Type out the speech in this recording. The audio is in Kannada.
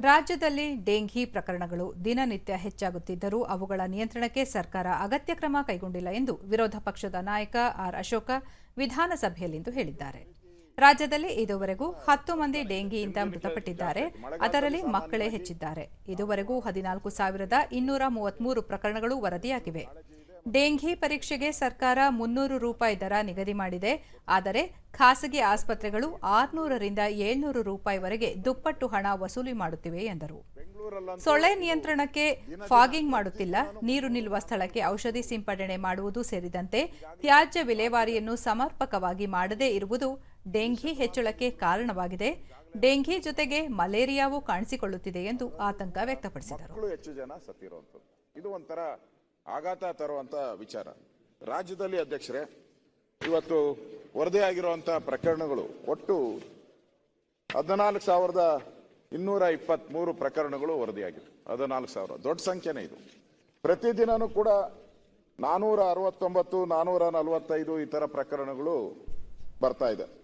ರಾಜ್ಯದಲ್ಲಿ ಡೆಂಘಿ ಪ್ರಕರಣಗಳು ದಿನನಿತ್ಯ ಹೆಚ್ಚಾಗುತ್ತಿದ್ದರೂ ಅವುಗಳ ನಿಯಂತ್ರಣಕ್ಕೆ ಸರ್ಕಾರ ಅಗತ್ಯ ಕ್ರಮ ಕೈಗೊಂಡಿಲ್ಲ ಎಂದು ವಿರೋಧ ಪಕ್ಷದ ನಾಯಕ ಆರ್ ಅಶೋಕ ವಿಧಾನಸಭೆಯಲ್ಲಿಂದು ಹೇಳಿದ್ದಾರೆ. ರಾಜ್ಯದಲ್ಲಿ ಇದುವರೆಗೂ ಹತ್ತು ಮಂದಿ ಡೆಂಘಿಯಿಂದ ಮೃತಪಟ್ಟಿದ್ದಾರೆ. ಅದರಲ್ಲಿ ಮಕ್ಕಳೇ ಹೆಚ್ಚಿದ್ದಾರೆ. ಇದುವರೆಗೂ ಹದಿನಾಲ್ಕು ಸಾವಿರದ ಇನ್ನೂರ ಮೂವತ್ಮೂರು ಪ್ರಕರಣಗಳು ವರದಿಯಾಗಿವೆ. ಡೆಂಘಿ ಪರೀಕ್ಷೆಗೆ ಸರ್ಕಾರ ಮುನ್ನೂರು ರೂಪಾಯಿ ದರ ನಿಗದಿ ಮಾಡಿದೆ. ಆದರೆ ಖಾಸಗಿ ಆಸ್ಪತ್ರೆಗಳು ಆರುನೂರರಿಂದ ಏಳ್ನೂರು ರೂಪಾಯಿವರೆಗೆ ದುಪ್ಪಟ್ಟು ಹಣ ವಸೂಲಿ ಮಾಡುತ್ತಿವೆ ಎಂದರು. ಸೊಳ್ಳೆ ನಿಯಂತ್ರಣಕ್ಕೆ ಫಾಗಿಂಗ್ ಮಾಡುತ್ತಿಲ್ಲ. ನೀರು ನಿಲ್ಲುವ ಸ್ಥಳಕ್ಕೆ ಔಷಧಿ ಸಿಂಪಡಣೆ ಮಾಡುವುದು ಸೇರಿದಂತೆ ತ್ಯಾಜ್ಯ ವಿಲೇವಾರಿಯನ್ನು ಸಮರ್ಪಕವಾಗಿ ಮಾಡದೇ ಇರುವುದು ಡೆಂಘಿ ಹೆಚ್ಚಳಕ್ಕೆ ಕಾರಣವಾಗಿದೆ. ಡೆಂಘಿ ಜೊತೆಗೆ ಮಲೇರಿಯಾವೂ ಕಾಣಿಸಿಕೊಳ್ಳುತ್ತಿದೆ ಎಂದು ಆತಂಕ ವ್ಯಕ್ತಪಡಿಸಿದರು. ಆಘಾತ ತರುವಂತ ವಿಚಾರ. ರಾಜ್ಯದಲ್ಲಿ ಅಧ್ಯಕ್ಷರೇ, ಇವತ್ತು ವರದಿಯಾಗಿರುವಂತಹ ಪ್ರಕರಣಗಳು ಒಟ್ಟು ಹದಿನಾಲ್ಕು ಸಾವಿರದ ಇನ್ನೂರ ಇಪ್ಪತ್ಮೂರು ಪ್ರಕರಣಗಳು ವರದಿಯಾಗಿವೆ. ಹದಿನಾಲ್ಕು ಸಾವಿರ, ದೊಡ್ಡ ಸಂಖ್ಯೆನೇ ಇದು. ಪ್ರತಿದಿನನೂ ಕೂಡ ನಾನೂರ ಅರವತ್ತೊಂಬತ್ತು, ನಾನೂರ ನಲವತ್ತೈದು ಈ ಥರ ಪ್ರಕರಣಗಳು ಬರ್ತಾ ಇದೆ.